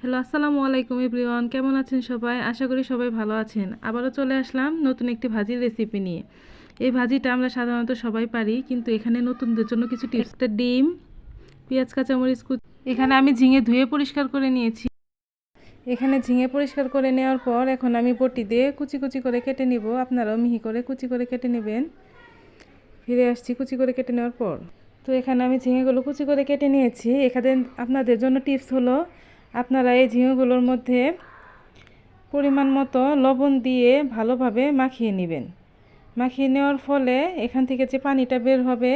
Hello, আসসালামু আলাইকুম everyone, কেমন আছেন সবাই? আশা করি সবাই ভালো আছেন। আবারও চলে আসলাম নতুন একটি ভাজির রেসিপি নিয়ে। এই ভাজিটা আমরা সাধারণত সবাই পারি, কিন্তু এখানে নতুনদের জন্য কিছু টিপস একটা ডিম, পেঁয়াজ, কাঁচামরিচ কুচি এখানে আমি ঝিঙে ধুয়ে পরিষ্কার করে নিয়েছি। এখানে ঝিঙে পরিষ্কার করে নেওয়ার পর এখন আমি বটি দিয়ে কুচি কুচি করে কেটে নিব। আপনারাও মিহি করে কুচি করে কেটে নেবেন। ফিরে আসছি কুচি করে কেটে নেওয়ার পর। তো এখানে আমি ঝিঙেগুলো কুচি করে কেটে নিয়েছি। এখানে আপনাদের জন্য টিপস হলো আপনারা এই ঝিঙেগুলোর মধ্যে পরিমাণ মতো লবণ দিয়ে ভালোভাবে মাখিয়ে নেবেন। মাখিয়ে নেওয়ার ফলে এখান থেকে যে পানিটা বের হবে,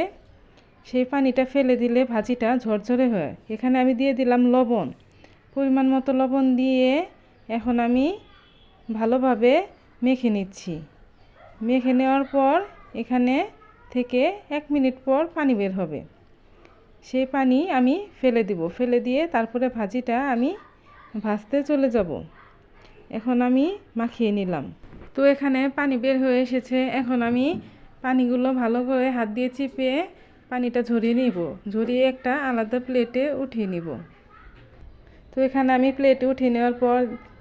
সেই পানিটা ফেলে দিলে ভাজিটা ঝরঝরে হয়। এখানে আমি দিয়ে দিলাম লবণ। পরিমাণ মতো লবণ দিয়ে এখন আমি ভালোভাবে মেখে নিচ্ছি। মেখে নেওয়ার পর এখানে থেকে এক মিনিট পর পানি বের হবে। সেই পানি আমি ফেলে দিব। ফেলে দিয়ে তারপরে ভাজিটা আমি ভাজতে চলে যাব। এখন আমি মাখিয়ে নিলাম। তো এখানে পানি বের হয়ে এসেছে। এখন আমি পানিগুলো ভালো করে হাত দিয়ে চিপে পানিটা ঝরিয়ে নিব। ঝরিয়ে একটা আলাদা প্লেটে উঠিয়ে নিব। তো এখানে আমি প্লেটে উঠিয়ে নেওয়ার পর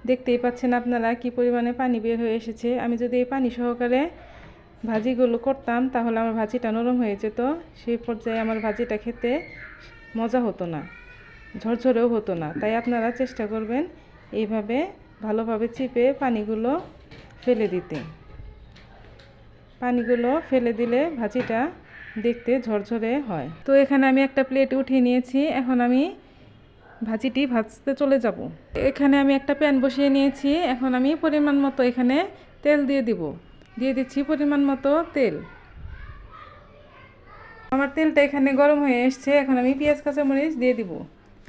দেখতেই পাচ্ছেন আপনারা কি পরিমাণে পানি বের হয়ে এসেছে। আমি যদি এই পানি সহকারে ভাজিগুলো করতাম, তাহলে আমার ভাজিটা নরম হয়ে যেত। সেই পর্যায়ে আমার ভাজিটা খেতে মজা হতো না, ঝরঝরেও হতো না। তাই আপনারা চেষ্টা করবেন এইভাবে ভালোভাবে চিপে পানিগুলো ফেলে দিতে। পানিগুলো ফেলে দিলে ভাজিটা দেখতে ঝরঝরে হয়। তো এখানে আমি একটা প্লেট উঠিয়ে নিয়েছি, এখন আমি ভাজিটি ভাজতে চলে যাব। এখানে আমি একটা প্যান বসিয়ে নিয়েছি, এখন আমি পরিমাণ মতো এখানে তেল দিয়ে দিব। দিয়ে দিচ্ছি পরিমাণ মতো তেল। আমার তেলটা এখানে গরম হয়ে এসছে, এখন আমি পেঁয়াজ, কাঁচামরিচ দিয়ে দিব।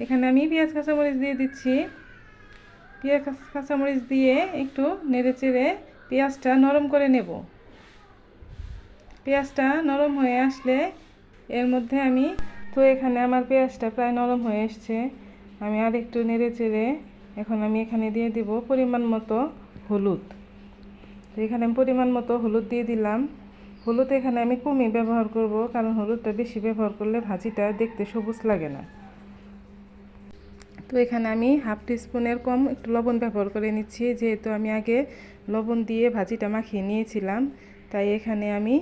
এখানে আমি পেঁয়াজ, কাঁচামরিচ দিয়ে দিচ্ছি। পেঁয়াজ, কাঁচামরিচ দিয়ে একটু নেড়ে চেড়ে পেঁয়াজটা নরম করে নেব। পেঁয়াজটা নরম হয়ে আসলে এর মধ্যে আমি, তো এখানে আমার পেঁয়াজটা প্রায় নরম হয়ে এসছে। আমি আর একটু নেড়ে চেড়ে এখন আমি এখানে দিয়ে দিব পরিমাণ মতো হলুদ। তো এখানে আমি পরিমাণ মতো হলুদ দিয়ে দিলাম। হলুদ এখানে আমি কমই ব্যবহার করব, কারণ হলুদটা বেশি ব্যবহার করলে ভাজিটা দেখতে সবুজ লাগে না। তো এখানে আমি হাফ টিস্পুনের কম একটু লবণ ব্যবহার করে নিচ্ছি, যেহেতু আমি আগে লবণ দিয়ে ভাজিটা মাখিয়ে নিয়েছিলাম, তাই এখানে আমি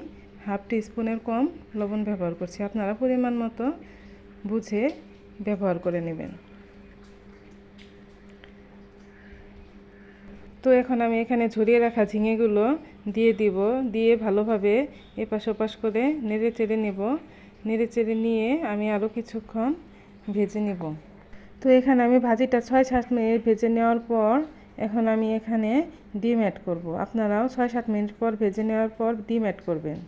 হাফ টিস্পুনের কম লবণ ব্যবহার করছি। আপনারা পরিমাণ মতো বুঝে ব্যবহার করে নেবেন। তো এখন আমি এখানে ঝরিয়ে রাখা ঝিঙেগুলো দিয়ে দিব, দিয়ে ভালোভাবে এপাশ ওপাশ করে নেড়ে চেড়ে নেব। নেড়ে চেড়ে নিয়ে আমি আরও কিছুক্ষণ ভেজে নেব। তো এখানে আমি ভাজিটা ছয় সাত মিনিট ভেজে নেওয়ার পর এখন আমি এখানে ডিম অ্যাড করব। আপনারাও ছয় সাত মিনিট পর ভেজে নেওয়ার পর ডিম অ্যাড করবেন।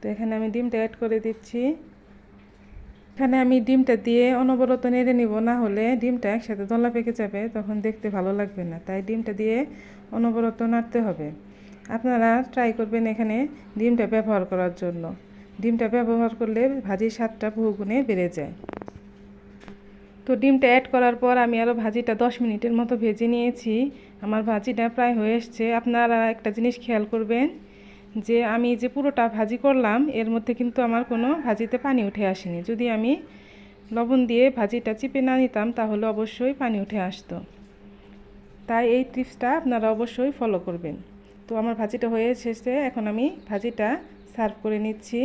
তো এখানে আমি ডিমটা অ্যাড করে দিচ্ছি। এখানে আমি ডিমটা দিয়ে অনবরত নেড়ে নিব, না হলে ডিমটা একসাথে দলা পেকে যাবে, তখন দেখতে ভালো লাগবে না। তাই ডিমটা দিয়ে অনবরত নাড়তে হবে। আপনারা ট্রাই করবেন এখানে ডিমটা ব্যবহার করার জন্য। ডিমটা ব্যবহার করলে ভাজির স্বাদটা বহুগুণে বেড়ে যায়। তো ডিমটা অ্যাড করার পর আমি আরও ভাজিটা দশ মিনিটের মতো ভেজে নিয়েছি। আমার ভাজিটা প্রায় হয়ে এসছে। আপনারা একটা জিনিস খেয়াল করবেন যে আমি যে পুরোটা ভাজি করলাম, এর মধ্যে কিন্তু আমার কোনো ভাজিতে পানি উঠে আসেনি। যদি আমি লবণ দিয়ে ভাজিটা চিপে না নিতাম, তাহলে অবশ্যই পানি উঠে আসতো। তাই এই টিপসটা আপনারা অবশ্যই ফলো করবেন। তো আমার ভাজিটা হয়ে এসেছে, এখন আমি ভাজিটা সার্ভ করে নিচ্ছি।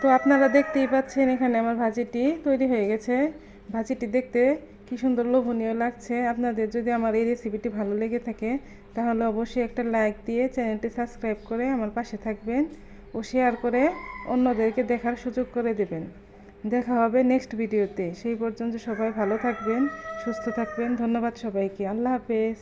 তো আপনারা দেখতেই পাচ্ছেন, এখানে আমার ভাজিটি তৈরি হয়ে গেছে। ভাজিটি দেখতে কি সুন্দর লোভনীয় লাগছে। আপনাদের যদি আমার এই রেসিপিটি ভালো লেগে থাকে, তাহলে অবশ্যই একটা লাইক দিয়ে চ্যানেলটি সাবস্ক্রাইব করে আমার পাশে থাকবেন ও শেয়ার করে অন্যদেরকে দেখার সুযোগ করে দেবেন। দেখা হবে নেক্সট ভিডিওতে সেই পর্যন্ত সবাই ভালো থাকবেন, সুস্থ থাকবেন। ধন্যবাদ সবাইকে। আল্লাহ হাফেজ।